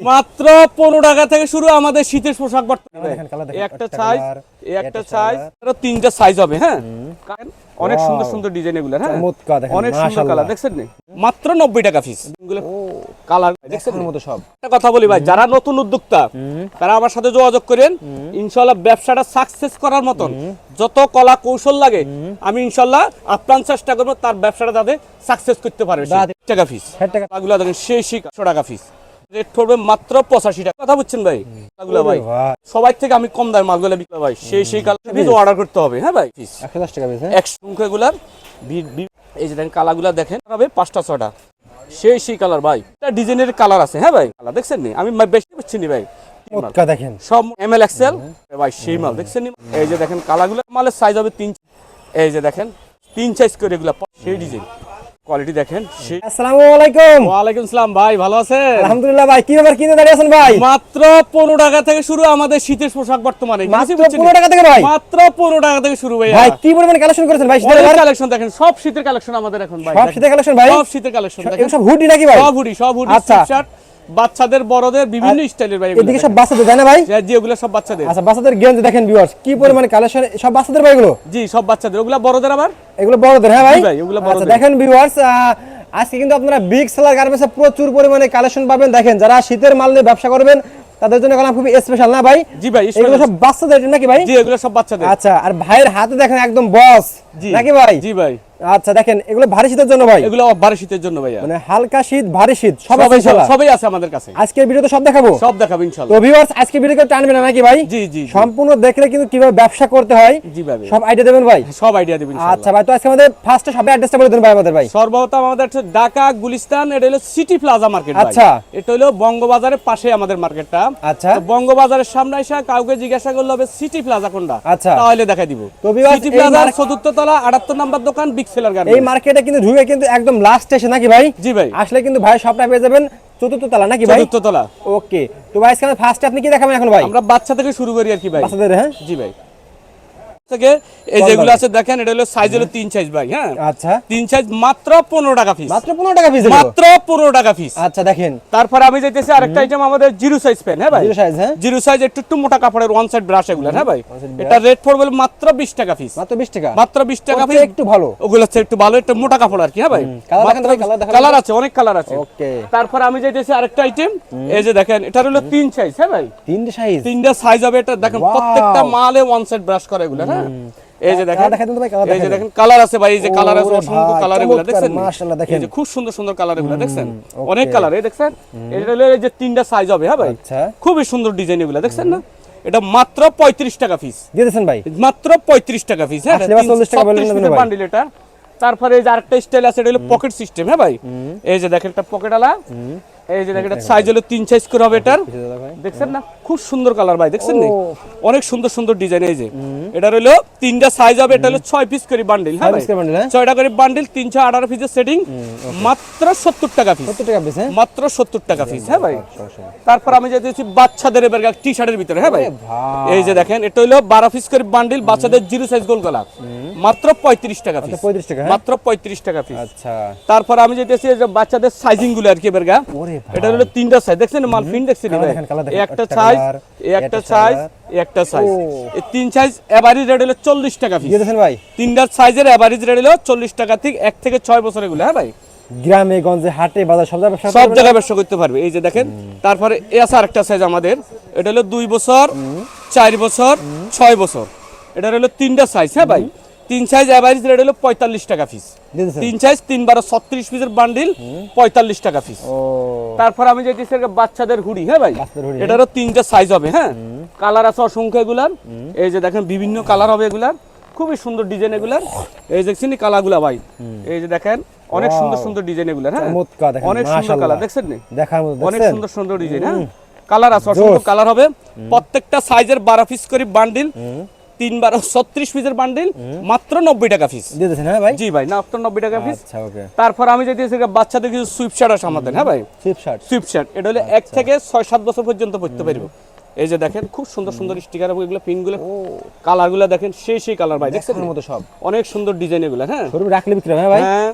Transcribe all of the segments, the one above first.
মাত্র পনেরো টাকা থেকে শুরু আমাদের শীতের পোশাক একটা সাইজ একটা সাইজ তিনটা সাইজ হবে হ্যাঁ? অনেক সুন্দর সুন্দর ডিজাইন এগুলো হ্যাঁ? অনেক সুন্দর কালার দেখছেন মাত্র নব্বই টাকা এগুলো কালার দেখছেন মতো সব। একটা কথা বলি ভাই যারা নতুন উদ্যোক্তা তারা আমার সাথে যোগাযোগ করেন ইনশাল্লাহ ব্যবসাটা সাকসেস করার মতন। যত কলা কৌশল লাগে আমি ইনশাল্লাহ আপ্রাণ চেষ্টা করব তার ব্যবসাটা তাদের সাকসেস করতে পারবে। টাকা ষাট টাকা। দেখেন সেই একশো টাকা পিস রেট পড়বে মাত্র পঁচাশি টাকা। কথা বুঝছেন ভাই? এগুলো ভাই সবাই থেকে আমি কম দামে মালগুলো বিক্রি ভাই। সেই সেই কালার পিস অর্ডার করতে হবে হ্যাঁ ভাই? একশো দশ টাকা পিস হ্যাঁ? একশো সংখ্যাগুলার এই যে দেখেন কালারগুলা দেখেন হবে পাঁচটা ছটা। সেই সেই কালার ভাই। এটা ডিজাইনের কালার আছে হ্যাঁ ভাই? কালার দেখছেন নি? আমি বেশি বুঝছি নি ভাই। দেখেন। সব এম এল এক্সেল ভাই সেই মাল দেখছেন নি? এই যে দেখেন কালারগুলো মালের সাইজ হবে তিন এই যে দেখেন তিন সাইজ করে এগুলা সেই ডিজাইন। কোয়ালিটি দেখেন আসসালামু আলাইকুম। ওয়ালাইকুম সালাম ভাই ভালো আছেন? আলহামদুলিল্লাহ ভাই কি ব্যাপার কিনে দাঁড়িয়ে আছেন ভাই? মাত্র পনেরো টাকা থেকে শুরু আমাদের শীতের পোশাক বর্তমানে মাত্র কিছু বুঝছেন নি? পনেরো টাকা থেকে ভাই? মাত্র পনেরো টাকা থেকে শুরু ভাই ভাই কি পরিমাণ কালেকশন করেছেন ভাই শীতের কালেকশন দেখেন সব শীতের কালেকশন আমাদের এখন ভাই। সব শীতের কালেকশন ভাই? সব শীতের কালেকশন দেখেন। সব হুডি নাকি ভাই? সব হুডি সব হুডি আচ্ছা। বাচ্চাদের বড়দের বিভিন্ন স্টাইলের ভাই এদিকে সব বাচ্চাদের তাই না ভাই? হ্যাঁ, জি ওগুলো সব বাচ্চাদের। আচ্ছা বাচ্চাদের গেঞ্জি দেখেন ভিউয়ার্স কি পরিমাণ কালেকশন সব বাচ্চাদের ভাই এগুলো? জি সব বাচ্চাদের। ওগুলা বড়দের আবার? এগুলো বড়দের হ্যাঁ ভাই? ভাই, এগুলো আচ্ছা বড়দের। দেখেন ভিউয়ার্স আজকে কিন্তু আপনারা বিগ সেলার গার্মেন্টসে প্রচুর পরিমাণে কালেকশন পাবেন। দেখেন যারা শীতের মাল নিয়ে ব্যবসা করবেন তাদের জন্য এখন খুবই স্পেশাল না ভাই? জি ভাই এগুলো সব বাচ্চাদের নাকি ভাই? জি এগুলো সব বাচ্চাদের। আচ্ছা আর ভাইয়ের হাতে দেখেন একদম বস জি। নাকি ভাই? জি ভাই। আচ্ছা দেখেন এগুলো ভারী শীতের জন্য ভাই। এগুলো বারো শীতের জন্য ভাইয়া। মানে হালকা শীত ভারী শীত সব সবাই সবাই আছে আমাদের কাছে। আজকের ভিডিওতে সব দেখাবো? সব দেখাবো ইনশাআল্লাহ তো ভিউয়ার্স আজকে ভিডিও টানবে না নাকি ভাই? জি জি। সম্পূর্ণ দেখলে কিন্তু কীভাবে ব্যবসা করতে হয় জি ভাই সব আইডিয়া দেবেন ভাই। সব আইডিয়া দেবেন আচ্ছা ভাই তো আজকে আমাদের ফার্স্টে সবাই অ্যাড্রেসটা বলে দেন ভাই আমাদের ভাই। সর্বপ্রথম আমাদের হচ্ছে ঢাকা গুলিস্তান এটা হলো সিটি প্লাজা মার্কেট আচ্ছা। এটা হলো বঙ্গবাজারের পাশে আমাদের মার্কেটটা আচ্ছা। তো বঙ্গবাজারের সামনে এসে কাউকে জিজ্ঞাসা করলে হবে সিটি প্লাজা কোনটা? আচ্ছা। তাহলে দেখাই দিব। তো viewers, সিটি প্লাজার চতুর্থ তলা আটাত্তর নম্বর দোকান বিগ সেলার এই মার্কেটে কিন্তু ঢুকে কিন্তু একদম লাস্ট এসে নাকি ভাই? জি ভাই। আসলে কিন্তু ভাই সবটা পেয়ে যাবেন চতুর্থ তলা নাকি ভাই? চতুর্থ তলা। ওকে তো ভাই আজকে ফার্স্টে আপনি কি দেখাবেন এখন ভাই? আমরা বাচ্চা থেকে শুরু করি আর কি ভাই। বাচ্চাদের হ্যাঁ? জি ভাই। থেকে এই যেগুলো আছে দেখেন এটা হলো সাইজ হলো তিন সাইজ ভাই হ্যাঁ? আচ্ছা। তিন সাইজ মাত্র পনেরো টাকা পিস মাত্র পনেরো টাকা পিস মাত্র পনেরো টাকা পিস আচ্ছা দেখেন। তারপর আমি যাইতেছি আরেকটা আইটেম আমাদের জিরো সাইজ পেন হ্যাঁ ভাই? জিরো সাইজ হ্যাঁ। জিরো সাইজ একটু একটু মোটা কাপড়ের ওয়ান সাইড ব্রাশ এগুলো হ্যাঁ ভাই? এটা রেট পড়বে মাত্র বিশ টাকা পিস মাত্র বিশ টাকা। মাত্র বিশ টাকা পিস একটু ভালো। ওগুলো হচ্ছে একটু ভালো একটু মোটা কাপড় আর কি হ্যাঁ ভাই? colour দেখান তো ভাই, colour দেখান কালার আছে অনেক কালার আছে। ওকে তারপর আমি যাইতেছি আরেকটা আইটেম এই যে দেখেন এটা হলো তিন সাইজ হ্যাঁ ভাই? তিনটে সাইজ তিনটা সাইজ হবে এটা দেখেন! প্রত্যেকটা মালে ওয়ান সাইড ব্রাশ করে এগুলো হ্যাঁ? এই যে দেখেন Colour দেখান তো ভাই, colour এই যে দেখেন কালার আছে ভাই এই যে কালার আছে অসংখ্য কালার এগুলো দেখছেন? মাশাআল্লাহ, দেখেন। এই যে খুব সুন্দর সুন্দর কালার এগুলো দেখছেন? অনেক কালার এই দেখছেন? এটা হলো এই যে তিনটা সাইজ হবে হ্যাঁ ভাই? আচ্ছা। খুবই সুন্দর ডিজাইন এগুলো দেখছেন না? এটা মাত্র পঁয়ত্রিশ টাকা পিস দিয়ে ভাই? মাত্র পঁয়ত্রিশ টাকা পিস হ্যাঁ? আসলে 40 টাকা বললেন না ভাই? বান্ডিল এটা। তারপরে এই যে আরেকটা স্টাইল আছে এটা হলো পকেট সিস্টেম হ্যাঁ ভাই? এই যে দেখেন একটা পকেট আলা এই যে দেখেন সাইজ হলো তিন সাইজ করে হবে এটার। দেখছেন না? খুব সুন্দর কালার ভাই দেখছেন না? অনেক সুন্দর সুন্দর ডিজাইন এই যে। এটা হলো তিনটা সাইজ হবে এটা হলো ছয় পিস করে বান্ডিল হ্যাঁ হ্যাঁ? ছয়টা করে বান্ডিল তিনশো আঠারো পিসের সেটিং মাত্র সত্তর টাকা পিস সত্তর টাকা পিস হ্যাঁ? মাত্র সত্তর টাকা পিস হ্যাঁ ভাই? তারপর আমি যেতেছি বাচ্চাদের এবার টি শার্টের ভিতরে হ্যাঁ ভাই? এই যে দেখেন এটা হলো বারো পিস করে বান্ডিল বাচ্চাদের জিরো সাইজ গোল গলা। মাত্র পঁয়ত্রিশ টাকা পিস পঁয়ত্রিশ টাকা হ্যাঁ? মাত্র পঁয়ত্রিশ টাকা পিস আচ্ছা। তারপর আমি যে বাচ্চাদের সাইজিংগুলো আর কি বেরগা ওরে। এটা হলো তিনটা সাইজ দেখছেন মাল ফিন দেখছেন একটা একটা সাইজ একটা একটা সাইজ একটা সাইজ এই তিন সাইজ এভারেজ রেট হলো চল্লিশ টাকা দিয়ে ভাই। তিনটার সাইজের এভারেজ রেট হলো চল্লিশ টাকা থেকে এক থেকে ছয় বছর এগুলো হ্যাঁ ভাই? গ্রামে গঞ্জে হাটে বাজার সব জায়গায় ব্যবসা সব করতে জায়গায় ব্যবসা করতে পারবে। এই যে দেখেন তারপরে এ আছে আরেকটা সাইজ আমাদের। এটা হলো দুই বছর চার বছর ছয় বছর। এটা হলো তিনটা সাইজ হ্যাঁ ভাই? তিন সাইজ অ্যাভারেজ রেট হলো পঁয়তাল্লিশ টাকা পিস তিন সাইজ তিন বারো ছত্রিশ পিসের বান্ডিল পঁয়তাল্লিশ টাকা পিস তারপর আমি একটা বাচ্চাদের হুডি হ্যাঁ ভাই? এটারও তিনটা সাইজ হবে হ্যাঁ? কালার আছে অসংখ্য এগুলার। এই যে দেখেন বিভিন্ন কালার হবে এগুলার। খুবই সুন্দর ডিজাইন এগুলার। এই দেখছেন কালারগুলা ভাই? এই যে দেখেন অনেক সুন্দর সুন্দর ডিজাইন এগুলার হ্যাঁ? অনেক সুন্দর কালার দেখছেন নি? অনেক সুন্দর সুন্দর ডিজাইন হ্যাঁ? কালার আছে অসংখ্য কালার হবে। প্রত্যেকটা সাইজের বারো পিস করে বান্ডিল তিন বারো ছত্রিশ পিসের বান্ডিল মাত্র নব্বই টাকা দিয়ে দিয়েছেন হ্যাঁ ভাই? জি ভাই মাত্র নব্বই টাকা পিস আচ্ছা তারপর আমি যেতেছি বাচ্চাদের কিছু সুইপ শার্ট আছে আমাদের হ্যাঁ ভাই? চিপ শার্ট সুইফট শার্ট এটা হলো এক থেকে ছয় সাত বছর পর্যন্ত পড়তে পারব। এই যে দেখেন খুব সুন্দর সুন্দর স্টিকার এবং এগুলো পিনগুলো কালারগুলো দেখেন সেই সেই কালার ভাই দেখছেন মতো সব। অনেক সুন্দর ডিজাইন এগুলো হ্যাঁ? রাখলে বিক্রি হবে, হ্যাঁ ভাই? হ্যাঁ।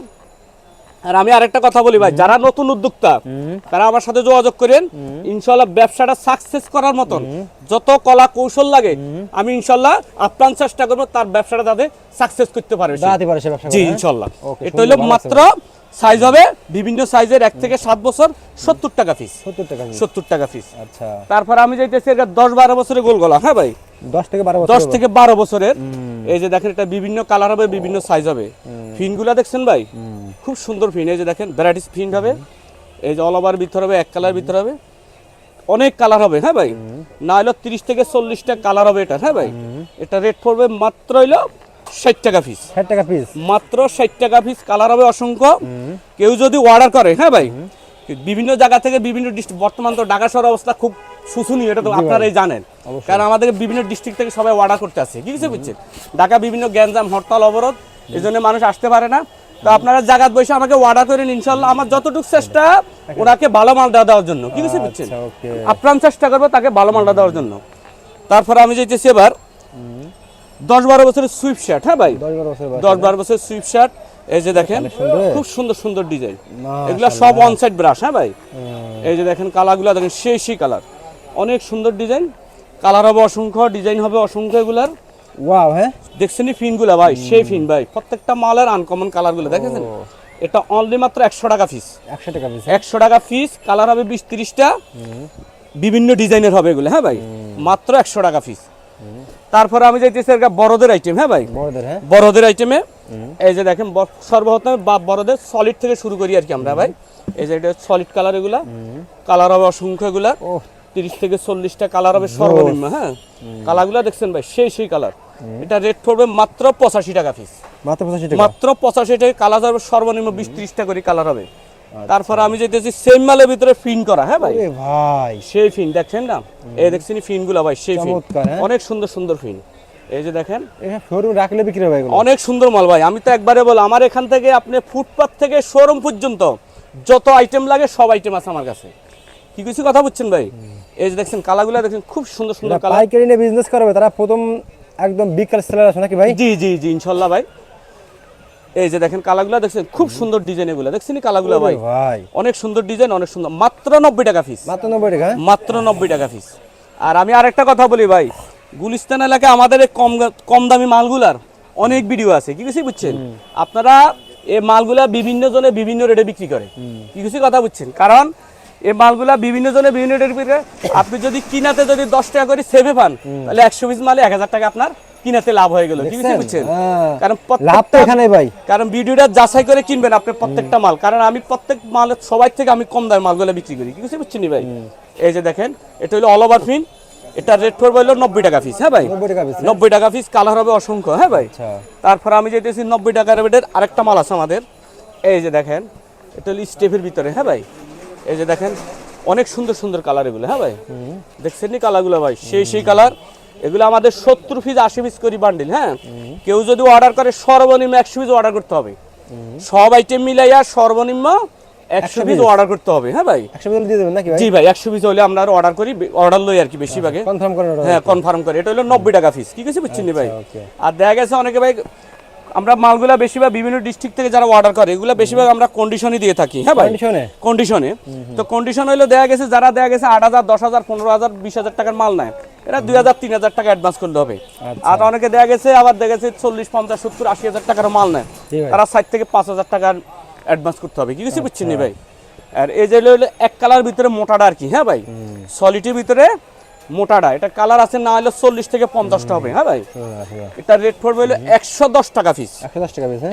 আর আমি আরেকটা কথা বলি ভাই যারা নতুন উদ্যোক্তা তারা আমার সাথে যোগাযোগ করেন ইনশাল্লাহ ব্যবসাটা সাকসেস করার মতন যত কলা কৌশল লাগে আমি ইনশাল্লাহ আপ্রাণ চেষ্টা করব তার ব্যবসাটা তাদের সাকসেস করতে পারে সে। দাঁড়াতে পারে সে ব্যবসা জি হ্যাঁ? ইনশাল্লাহ এটা হলো মাত্র সাইজ হবে বিভিন্ন সাইজের এক থেকে সাত বছর সত্তর টাকা পিস সত্তর টাকা সত্তর টাকা পিস আচ্ছা। তারপর আমি যাইতেছি এটা দশ বারো বছরের গোল গলা হ্যাঁ ভাই? দশ থেকে বারো দশ থেকে বারো বছরের। এই যে দেখেন এটা বিভিন্ন কালার হবে বিভিন্ন সাইজ হবে। ফিনগুলা দেখছেন ভাই? খুব সুন্দর ফিন এই যে দেখেন ভ্যারাইটিস ফিন হবে। এই যে অল ওভার ভিতর হবে এক কালার ভিতর হবে। অনেক কালার হবে হ্যাঁ ভাই? না হলো তিরিশ থেকে চল্লিশটা কালার হবে এটা হ্যাঁ ভাই? এটা রেট পড়বে মাত্র হইল ষাট টাকা পিস ষাট টাকা পিস মাত্র ষাট টাকা পিস কালার হবে অসংখ্য। কেউ যদি অর্ডার করে হ্যাঁ ভাই? বিভিন্ন জায়গা থেকে বিভিন্ন ডিস্ট্রিক্ট বর্তমান তো ঢাকা শহর অবস্থা খুব শুশুনি এটা তো আপনারাই জানেন। কারণ আমাদের বিভিন্ন ডিস্ট্রিক্ট থেকে সবাই অর্ডার করতে আসে কি কিছু বুঝছেন? ঢাকা বিভিন্ন গ্যাঞ্জাম হরতাল অবরোধ এই জন্য মানুষ আসতে পারে না। তো আপনারা জায়গাত বসে আমাকে অর্ডার করেন ইনশাল্লাহ আমার যতটুকু চেষ্টা ওনাকে ভালো মালটা দেওয়ার জন্য কি কিছু বুঝছেন? আচ্ছা আপ্রাণ চেষ্টা করব তাকে ভালো মালটা দেওয়ার জন্য। তারপরে আমি যেতেছি এবার। দশ বারো বছরের সুইপ শার্ট হ্যাঁ ভাই? দশ বারো বছরের সুইফট শার্ট এই যে দেখেন খুব সুন্দর সুন্দর ডিজাইন। এগুলা সব অন সাইড ব্রাশ হ্যাঁ ভাই? এই যে দেখেন কালারগুলো দেখেন সেই সেই কালার। অনেক সুন্দর ডিজাইন কালার হবে অসংখ্য ডিজাইন হবে অসংখ্য এগুলার। ওয়াও হ্যাঁ? দেখছেন ফিনগুলা ভাই সেই ফিন ভাই। প্রত্যেকটা মালের আনকমন কালারগুলো দেখেছেন? এটা অনলি মাত্র একশো টাকা পিস একশো টাকা পিস একশো টাকা পিস কালার হবে বিশ তিরিশটা। বিভিন্ন ডিজাইনের হবে এগুলো হ্যাঁ ভাই? মাত্র একশো টাকা পিস তারপরে আমি যাইতেছি বড়দের আইটেম হ্যাঁ ভাই? বড়দের হ্যাঁ। বড়দের আইটেমে এই যে দেখেন সর্বপ্রথম বা বড়দের সলিড থেকে শুরু করি আর কি আমরা ভাই। এই যে এটা সলিড কালার এগুলা কালার হবে অসংখ্য এগুলা। ও তিরিশ থেকে চল্লিশটা কালার হবে সর্বনিম্ন হ্যাঁ। কালারগুলো দেখছেন ভাই সেই সেই কালার এটা রেট পড়বে মাত্র পঁচাশি টাকা পিস মাত্র পঁচাশি টাকা। মাত্র পঁচাশি টাকা কালার হবে সর্বনিম্ন বিশ ত্রিশটা করে কালার হবে। তারপর আমি যেতেছি সেম মালের ভিতরে ফিন করা হ্যাঁ ভাই? ভাই। সেই ফিন দেখছেন না? এই দেখছেন ফিনগুলা ভাই সেই ফিন। হ্যাঁ? অনেক সুন্দর সুন্দর ফিন। এই যে দেখেন। শোরুম রাখলে বিক্রি হবে অনেক সুন্দর মাল ভাই। আমি তো একবারে বল আমার এখান থেকে আপনি ফুটপাথ থেকে শোরুম পর্যন্ত যত আইটেম লাগে সব আইটেম আছে আমার কাছে। কি কিছু কথা বুঝছেন ভাই? এই যে দেখছেন কালাগুলো দেখছেন খুব সুন্দর সুন্দর কালার। পাইকারি নিয়ে বিজনেস করবে তারা প্রথম একদম বিগ সেলার আছে নাকি ভাই? জি জি জি ইনশাল্লাহ ভাই। এই যে দেখেন কালাগুলো দেখছেন খুব সুন্দর ডিজাইন এগুলো। দেখছেন কালাগুলো ভাই? ভাই। অনেক সুন্দর ডিজাইন অনেক সুন্দর। মাত্র নব্বই টাকা পিস মাত্র নব্বই টাকা? মাত্র নব্বই টাকা পিস আর আমি আরেকটা কথা বলি ভাই গুলিস্তান এলাকায় আমাদের কম কম দামি মালগুলার অনেক ভিডিও আছে। কি কিছু বুঝছেন? আপনারা এই মালগুলা বিভিন্ন জনে বিভিন্ন রেটে বিক্রি করে। কি কিছু কথা বুঝছেন? কারণ এই মালগুলা বিভিন্ন জনে বিভিন্ন রেটে বিক্রি করে। আপনি যদি কিনাতে যদি দশ টাকা করে সেভে পান তাহলে একশো পিস মালে এক হাজার টাকা আপনার কিনাতে লাভ হয়ে গেল। কি বুঝছেন? হ্যাঁ। কারণ লাভ তো এখানে ভাই। কারণ ভিডিওটা যাচাই করে কিনবেন আপনি প্রত্যেকটা মাল। কারণ আমি প্রত্যেক মাল সবাই থেকে আমি কম দামে মালগুলো বিক্রি করি। কি কিছু বুঝছেন নি ভাই? এই যে দেখেন এটা হলো অল ওভার ফিন এটা রেট পড়বে হলো নব্বই টাকা পিস হ্যাঁ ভাই? নব্বই টাকা পিস পিস কালার হবে অসংখ্য হ্যাঁ ভাই? আচ্ছা। তারপর আমি যেতেছি নব্বই টাকা রেটের আরেকটা মাল আছে আমাদের। এই যে দেখেন এটা হলো স্টেপের ভিতরে হ্যাঁ ভাই? এই যে দেখেন অনেক সুন্দর সুন্দর কালার এগুলো হ্যাঁ ভাই? দেখছেন নি কালারগুলো ভাই? সেই সেই কালার এগুলো আমাদের সত্তর পিস আশি পিস করি বান্ডিল হ্যাঁ? কেউ যদি অর্ডার করে সর্বনিম্ন একশো পিস অর্ডার করতে হবে। সব আইটেম মিলাইয়া সর্বনিম্ন একশো পিস অর্ডার করতে হবে হ্যাঁ ভাই? একশো পিস দিয়ে দেবেন নাকি জি ভাই একশো পিস হলে আমরা অর্ডার করি অর্ডার লই আর কি বেশিরভাগে। কনফার্ম করে হ্যাঁ কনফার্ম করে। এটা হলো নব্বই টাকা ফিস কি কিছু বুঝছেন ভাই? আচ্ছা, আর দেখা গেছে অনেকে ভাই আমরা মালগুলা বেশিরভাগ বিভিন্ন ডিস্ট্রিক্ট থেকে যারা অর্ডার করে এগুলো বেশিরভাগ আমরা কন্ডিশনই দিয়ে থাকি। হ্যাঁ ভাই? কন্ডিশনে তো কন্ডিশন হইল দেখা গেছে যারা দেখা গেছে আট হাজার দশ হাজার পনেরো হাজার বিশ হাজার টাকার মাল নেয়। এরা দুই হাজার তিন হাজার টাকা অ্যাডভান্স করতে হবে। আচ্ছা। আর অনেকে দেয়া গেছে আবার দেখা গেছে চল্লিশ পঞ্চাশ সত্তর আশি হাজার টাকার মাল নেয়। তারা ষাট থেকে পাঁচ হাজার টাকার অ্যাডভান্স করতে হবে। কি কিছু বুঝছেন নি ভাই? আর এই যে হলো এক কালার ভিতরে মোটাটা আর কি। হ্যাঁ ভাই? সলিটির ভিতরে মোটাটা এটা কালার আছে না হলে চল্লিশ থেকে পঞ্চাশটা হবে হ্যাঁ ভাই? হুম, আচ্ছা, আচ্ছা। এটা রেট পড়বে হলো একশো দশ টাকা পিস একশো দশ টাকা হ্যাঁ?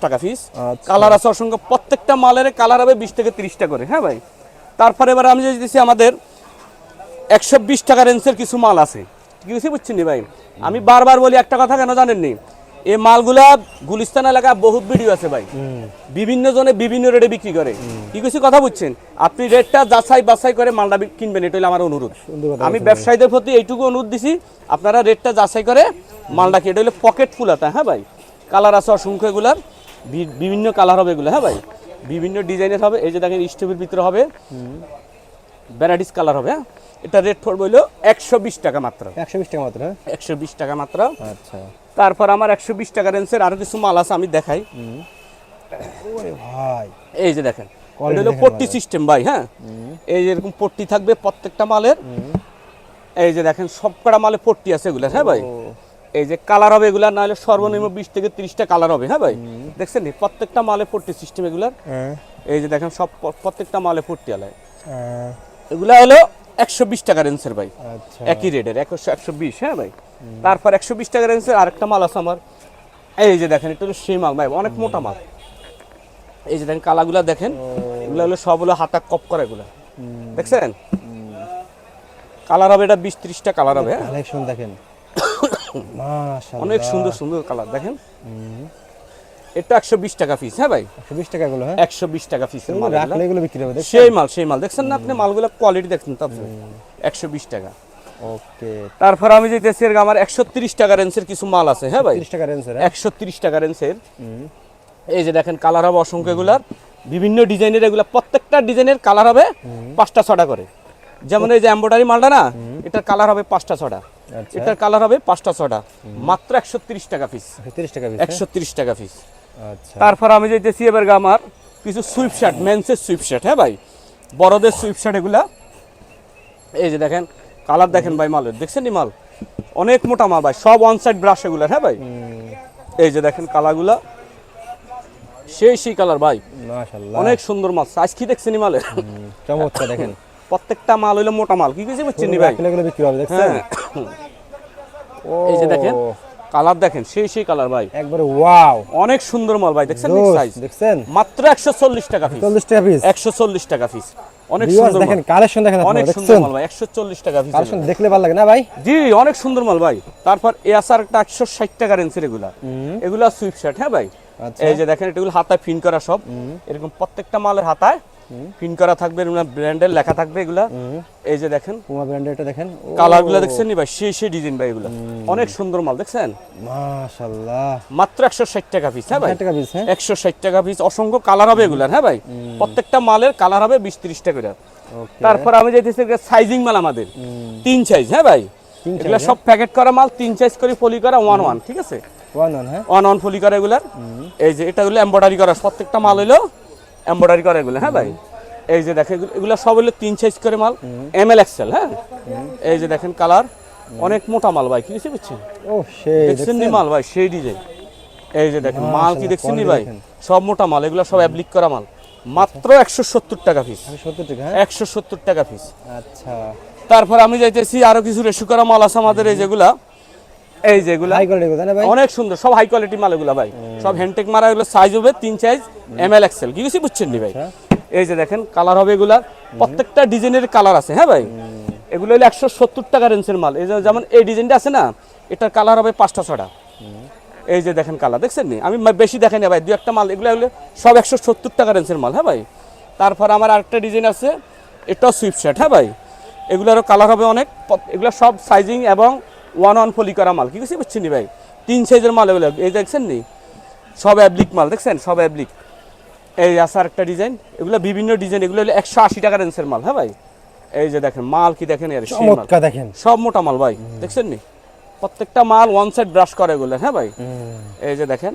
টাকা পিস আচ্ছা। কালার আছে অসংখ্য প্রত্যেকটা মালের কালার হবে বিশ থেকে তিরিশটা করে হ্যাঁ ভাই? তারপরে এবার আমি যদি দিচ্ছি আমাদের একশো বিশ টাকা রেঞ্জের কিছু মাল আছে। কিছু বুঝছেন নি ভাই? আমি বারবার বলি একটা কথা কেন জানেননি? এই মালগুলা গুলিস্তান এলাকা বহুত ভিডিও আছে ভাই। বিভিন্ন জনে বিভিন্ন রেটে বিক্রি করে। কি কিছু কথা বুঝছেন? আপনি রেটটা যাচাই বাছাই করে মালটা কিনবেন এটা হলো আমার অনুরোধ। আমি ব্যবসায়ীদের প্রতি এইটুকু অনুরোধ দিছি আপনারা রেটটা যাচাই করে মালটা কি এটা হলো পকেট ফুল আছে হ্যাঁ ভাই? কালার আছে অসংখ্য এগুলার বিভিন্ন কালার হবে এগুলো হ্যাঁ ভাই? বিভিন্ন ডিজাইনের হবে এই যে দেখেন স্টেপের ভিতরে হবে ভ্যারাইটিস কালার হবে হ্যাঁ? এটা রেট পড়বে হলো একশো বিশ টাকা মাত্র। একশো বিশ টাকা মাত্র হ্যাঁ? একশো বিশ টাকা মাত্র। আচ্ছা। তারপর আমার একশো বিশ টাকা রেঞ্জের আরও কিছু মাল আছে আমি দেখাই। ভাই। এই যে দেখেন এটা হলো পট্টি সিস্টেম ভাই হ্যাঁ? এই যে এরকম পট্টি থাকবে প্রত্যেকটা মালের। এই যে দেখেন সবকটা মালে পট্টি আছে এগুলা হ্যাঁ ভাই? এই যে কালার হবে এগুলা নাহলে সর্বনিম্ন বিশ থেকে ত্রিশটা কালার হবে হ্যাঁ ভাই? দেখছেন নি? প্রত্যেকটা মালে পট্টি সিস্টেম এগুলার। হ্যাঁ। এই যে দেখেন সব প্রত্যেকটা মালে পট্টি আলায় হ্যাঁ, এগুলা হলো একশো বিশ টাকা রেঞ্জের ভাই। আচ্ছা। একই রেটের একশো একশো বিশ হ্যাঁ ভাই? তারপর একশো বিশ টাকা রেঞ্জের আরেকটা মাল আছে আমার। এই যে দেখেন এটা হলো সেই মাল ভাই অনেক মোটা মাল। এই যে দেখেন কালাগুলা দেখেন এগুলো হলো সব হলো হাতা কপ করা এগুলা। দেখছেন? কালার হবে এটা বিশ ত্রিশটা কালার হবে হ্যাঁ? কালেকশন দেখেন। অনেক সুন্দর সুন্দর কালার দেখেন? এটা একশো বিশ টাকা পিস হ্যাঁ ভাই? 120 টাকা গুলো হ্যাঁ? একশো বিশ টাকা পিসের মাল রাখলে এগুলো বিক্রি হবে সেই মাল সেই মাল। দেখছেন না আপনি মালগুলো কোয়ালিটি দেখছেন তারপরে একশো বিশ টাকা। ওকে। তারপর আমি যেতেছি এর আমার একশো তিরিশ টাকা রেঞ্জের কিছু মাল আছে হ্যাঁ ভাই? 30 টাকা রেঞ্জ হ্যাঁ? একশো তিরিশ টাকা রেঞ্জের এই যে দেখেন কালার হবে অসংখ্য এগুলার। বিভিন্ন ডিজাইনের এগুলা প্রত্যেকটা ডিজাইনের কালার হবে পাঁচটা ছটা করে। যেমন এই যে এম্ব্রয়ডারি মালটা না এটার কালার হবে পাঁচটা ছটা। আচ্ছা। এটার কালার হবে পাঁচটা ছটা। মাত্র একশো তিরিশ টাকা পিস 30 টাকা পিস একশো তিরিশ টাকা পিস তারপর আমি যেতেছি এবার আমার কিছু সুইপ শার্ট মেন্সের সুইপ শার্ট হ্যাঁ ভাই? বড়দের সুইপ শার্ট এগুলা। এই যে দেখেন কালার দেখেন ভাই মালের দেখছেন নি মাল? অনেক মোটা মাল ভাই সব ওয়ান সাইড ব্রাশ এগুলা হ্যাঁ ভাই? এই যে দেখেন কালারগুলা সেই সেই কালার ভাই। মাশাআল্লাহ। অনেক সুন্দর মাল সাইজ কি দেখছেন নি মালের? চমৎকার দেখেন। প্রত্যেকটা মাল হইল মোটা মাল কি কিছু বুঝছেন নি ভাই? এগুলো বিক্রি হবে দেখছেন? হ্যাঁ। এই যে দেখেন কালার দেখেন সেই সেই কালার ভাই। একবারে ওয়াও। অনেক সুন্দর মাল ভাই দেখছেন সাইজ দেখছেন? মাত্র একশো চল্লিশ টাকা পিস 40 টাকা পিস একশো চল্লিশ টাকা পিস অনেক সুন্দর দেখেন কালেকশন দেখেন অনেক সুন্দর মাল ভাই একশো চল্লিশ টাকা পিস কালেকশন দেখলে ভালো লাগে না ভাই? জি অনেক সুন্দর মাল ভাই। তারপর এ আসার একটা একশো ষাট টাকা রেঞ্জের এগুলা। এগুলা সুইপ শার্ট হ্যাঁ ভাই? আচ্ছা। এই যে দেখেন এগুলো হাতায় ফিন করা সব। এরকম প্রত্যেকটা মালের হাতায় ফিন করা থাকবে ব্র্যান্ডের লেখা থাকবে এগুলা। এই যে দেখেন পুমা ব্র্যান্ডের এটা দেখেন। দেখছেন নি ভাই? সেই সেই ডিজাইন ভাই এগুলা। অনেক সুন্দর মাল দেখছেন? মাশাআল্লাহ। মাত্র একশো ষাট টাকা পিস হ্যাঁ ভাই? 60 টাকা পিস হ্যাঁ। টাকা পিস অসংখ্য কালার হবে হ্যাঁ ভাই? প্রত্যেকটা মালের কালার হবে বিশ ত্রিশ টাকা করে তারপর আমি যেতেছি সাইজিং মাল আমাদের। তিন সাইজ হ্যাঁ ভাই? এগুলা হ্যাঁ? সব প্যাকেট করা মাল তিন সাইজ করে ফলি করা ওয়ান ওয়ান ঠিক আছে? ওয়ান ওয়ান হ্যাঁ। ওয়ান ওয়ান ফলি করা এগুলার। এই যে এটা হলো এমব্রয়ডারি করা প্রত্যেকটা মাল হলো এমব্রয়ডারি করা এগুলো হ্যাঁ ভাই? এই যে দেখেন এগুলো সব হলো তিন সাইজ করে মাল। এম এল এক্সেল হ্যাঁ? এই যে দেখেন কালার অনেক মোটা মাল ভাই কি কিছু বুঝছেন? ও সেই দেখছেন। নি মাল ভাই সেই ডিজাইন এই যে দেখেন মাল কি দেখছেন নি ভাই? সব মোটা মাল এগুলো সব অ্যাপ্লিক করা মাল। মাত্র একশো সত্তর টাকা পিস আমি 70 টাকা হ্যাঁ? একশো সত্তর টাকা পিস আচ্ছা। তারপর আমি যাইতেছি আরও কিছু রেশু করা মাল আছে আমাদের এই যেগুলা। এই যেগুলা হাই কোয়ালিটি ভাই? অনেক সুন্দর সব হাই কোয়ালিটি মাল এগুলা ভাই সব হ্যান্ডটেক মারা এগুলো সাইজ হবে তিন সাইজ এম এল এক্সেল কি কিছু বুঝছেন নি ভাই? আচ্ছা। এই যে দেখেন কালার হবে এগুলা। প্রত্যেকটা ডিজাইনের কালার আছে হ্যাঁ ভাই? এগুলো হলো একশো সত্তর টাকা রেঞ্জের মাল। এই যেমন এই ডিজাইনটা আছে না এটার কালার হবে পাঁচটা ছটা এই যে দেখেন কালার দেখছেন নি? আমি বেশি দেখেন ভাই দু একটা মাল এগুলো এগুলো সব একশো সত্তর টাকা রেঞ্জের মাল হ্যাঁ ভাই? তারপর আমার আরেকটা ডিজাইন আছে এটাও সুইপ শার্ট হ্যাঁ ভাই? এগুলোরও কালার হবে অনেক। এগুলো সব সাইজিং এবং ওয়ান ওয়ান ফলি করা মাল কি কিছু বুঝছেন নি ভাই? তিন সাইজের মাল এগুলো এই দেখছেন নি? সব অ্যাবলিক মাল দেখছেন? সব অ্যাবলিক এই আছে একটা ডিজাইন এগুলো বিভিন্ন ডিজাইন এগুলো হলো একশো আশি টাকা রেঞ্জের মাল হ্যাঁ ভাই? এই যে দেখেন মাল কি দেখেন সেই দেখেন। সব মোটা মাল ভাই দেখছেন নি? প্রত্যেকটা মাল ওয়ান সাইড ব্রাশ করে এগুলো হ্যাঁ ভাই? এই যে দেখেন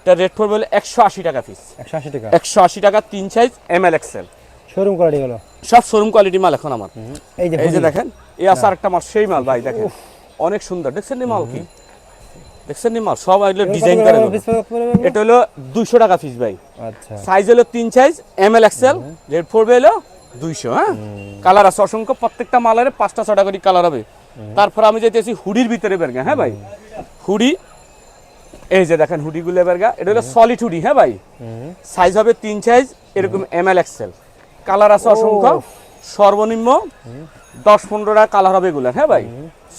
এটা রেট পড়বে হলো একশো আশি টাকা পিস 180 টাকা। একশো আশি টাকা তিন size M L XL showroom quality হলো সব শোরুম কোয়ালিটি মাল এখন আমার। এই যে দেখেন এই আছে আরেকটা মাল সেই মাল ভাই দেখেন। অনেক সুন্দর। দেখছেন নি মাল কি দেখছেন নি মাল সব এগুলো ডিজাইন করে? এটা হলো দুইশো টাকা পিস ভাই। আচ্ছা। সাইজ হলো তিন size M L XL rate পড়বে হলো দুইশো হ্যাঁ? কালার আছে অসংখ্য প্রত্যেকটা মালের পাঁচটা ছটা করে কালার হবে। তারপর আমি যেতেছি হুডির ভিতরে বেরগা হ্যাঁ ভাই? হুডি এই যে দেখেন হুডিগুলো বেরগা এটা হলো সলিড হুডি হ্যাঁ ভাই? সাইজ হবে তিন সাইজ এরকম এম এল এক্সেল কালার আছে অসংখ্য সর্বনিম্ন দশ পনেরোটা কালার হবে এগুলা হ্যাঁ ভাই?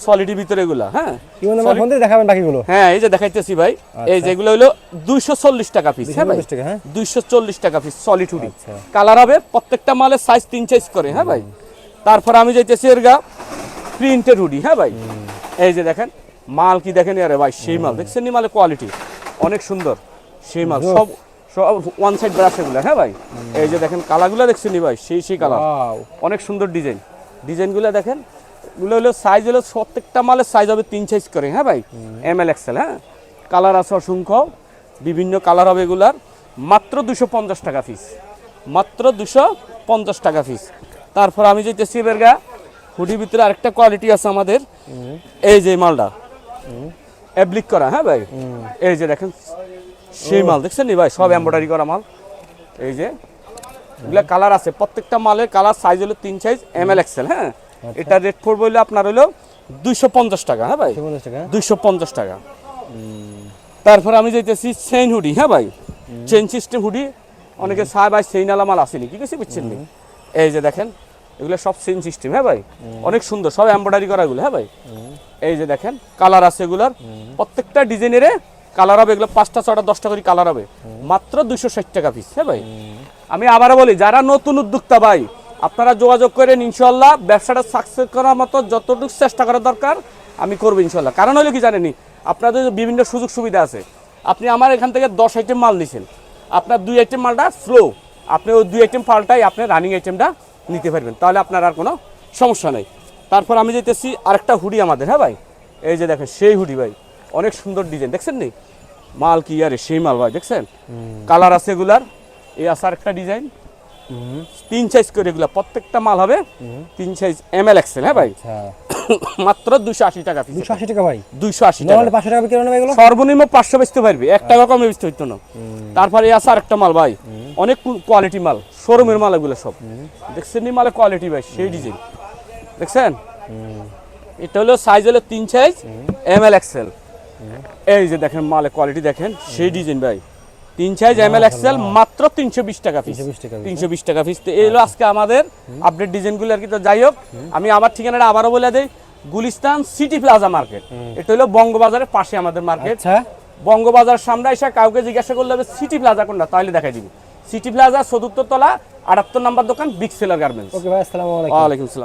সলিডের ভিতরে এগুলা হ্যাঁ? কি বলে আমার ফোন দিয়ে দেখাবেন বাকিগুলো। হ্যাঁ এই যে দেখাইতেছি ভাই এই যেগুলো হলো দুইশো চল্লিশ টাকা পিস হ্যাঁ ভাই? 240 টাকা হ্যাঁ? দুইশো চল্লিশ টাকা পিস সলিড হুডি আচ্ছা। কালার হবে প্রত্যেকটা মালের সাইজ তিন সাইজ করে হ্যাঁ ভাই? তারপর আমি যাইতেছি এর গা প্রিন্টেড হুডি হ্যাঁ ভাই? এই যে দেখেন মাল কি দেখেন? আরে ভাই সেই মাল। দেখছেন নি মালের কোয়ালিটি অনেক সুন্দর। সেই মাল সব সব ওয়ান সাইড ব্রাশ এগুলো হ্যাঁ ভাই? এই যে দেখেন কালারগুলো দেখছেন নি ভাই? সেই সেই কালার অনেক সুন্দর ডিজাইন ডিজাইনগুলো দেখেন এগুলো হলো সাইজ হলো প্রত্যেকটা মালের সাইজ হবে তিন সাইজ করে হ্যাঁ ভাই? এম এল এক্সেল হ্যাঁ? কালার আছে অসংখ্য, বিভিন্ন কালার হবে এগুলার। মাত্র দুশো পঞ্চাশ টাকা পিস মাত্র দুশো পঞ্চাশ টাকা পিস তারপর আমি যেতেছি বেরগা হুডির ভিতরে আরেকটা কোয়ালিটি আছে আমাদের। এই যে মালটা। অ্যাপ্লিক করা হ্যাঁ ভাই? এই যে দেখেন, সেই মাল, দেখছেন নি ভাই? সব এমব্রয়ডারি করা মাল। এই যে, এগুলা কালার আছে। প্রত্যেকটা মালের কালার সাইজ হলো তিন সাইজ এম এল এক্সেল হ্যাঁ? এটা রেট পড়বে হলো আপনার হলো দুইশো পঞ্চাশ টাকা হ্যাঁ ভাই? দুইশো পঞ্চাশ টাকা। তারপর আমি যাইতেছি চেইন হুডি হ্যাঁ ভাই? চেইন সিস্টেম হুডি অনেকে সাহেব ভাই চেইন আলা মাল আসেনি কি কিছু বুঝছেন নি? এই যে দেখেন এগুলো সব চেইন সিস্টেম হ্যাঁ ভাই? অনেক সুন্দর সব এমব্রয়ডারি করা এগুলো হ্যাঁ ভাই? এই যে দেখেন কালার আছে এগুলার। প্রত্যেকটা ডিজাইনের কালার হবে এগুলো পাঁচটা ছটা দশটা করে কালার হবে। মাত্র দুশো ষাট টাকা পিস হ্যাঁ ভাই? আমি আবারও বলি যারা নতুন উদ্যোক্তা ভাই আপনারা যোগাযোগ করেন ইনশাল্লাহ ব্যবসাটা সাকসেস করার মতো যতটুকু চেষ্টা করা দরকার আমি করব ইনশাল্লাহ কারণ হলো কি জানেনি আপনাদের বিভিন্ন সুযোগ সুবিধা আছে আপনি আমার এখান থেকে দশ আইটেম মাল নিছেন। আপনার দুই আইটেম মালটা স্লো আপনি ওই দুই আইটেম পাল্টাই আপনি রানিং আইটেমটা নিতে পারবেন। তাহলে আপনার আর কোনো সমস্যা নেই। তারপর আমি যেতেছি আরেকটা হুডি আমাদের হ্যাঁ ভাই? এই যে দেখেন সেই হুডি ভাই। অনেক সুন্দর ডিজাইন দেখছেন নি? মাল কি আরে সেই মাল ভাই দেখছেন? কালার আছে এগুলার। এই আছে আরেকটা ডিজাইন তিন সাইজ করে এগুলা প্রত্যেকটা মাল হবে তিন সাইজ এম এল এক্সেল হ্যাঁ ভাই? আচ্ছা। মাত্র দুশো আশি টাকা দুশো আশি টাকা ভাই? দুইশো আশি টাকা। পাঁচশো টাকা বিক্রি এগুলো? সর্বনিম্ন পাঁচশো বেচতে পারবি এক টাকা কমে বেচতে হইতো না। তারপরে আছে আরেকটা মাল ভাই অনেক কোয়ালিটি মাল শোরুমের মাল এগুলো সব। দেখছেন নি মালে কোয়ালিটি ভাই সেই ডিজাইন দেখছেন? এটা হলো সাইজ হলো তিন সাইজ এম এল এক্সেল এই যে দেখেন মালে কোয়ালিটি দেখেন সেই ডিজাইন ভাই। তিন সাইজ এম এল এক্সেল মাত্র তিনশো বিশ টাকা পিস 320 টাকা piece, তিনশো বিশ টাকা পিস এলো আজকে আমাদের আপডেট ডিজাইনগুলো আর কি। তো যাই হোক আমি আমার ঠিকানাটা আবারও বলে দিই। Gulistan city plaza market. এটা হলো বঙ্গবাজারের পাশে আমাদের মার্কেট। আচ্ছা। বঙ্গবাজার সামনে এসে কাউকে জিজ্ঞাসা করলে হবে সিটি প্লাজা কোনটা? তাহলে দেখাই দিবি। সিটি প্লাজা চতুর্থ তলা আটাত্তর নাম্বার দোকান বিগ সেলার গার্মেন্টস ওকে ভাই আসসালামু আলাইকুম। ওয়ালাইকুম আসসালাম।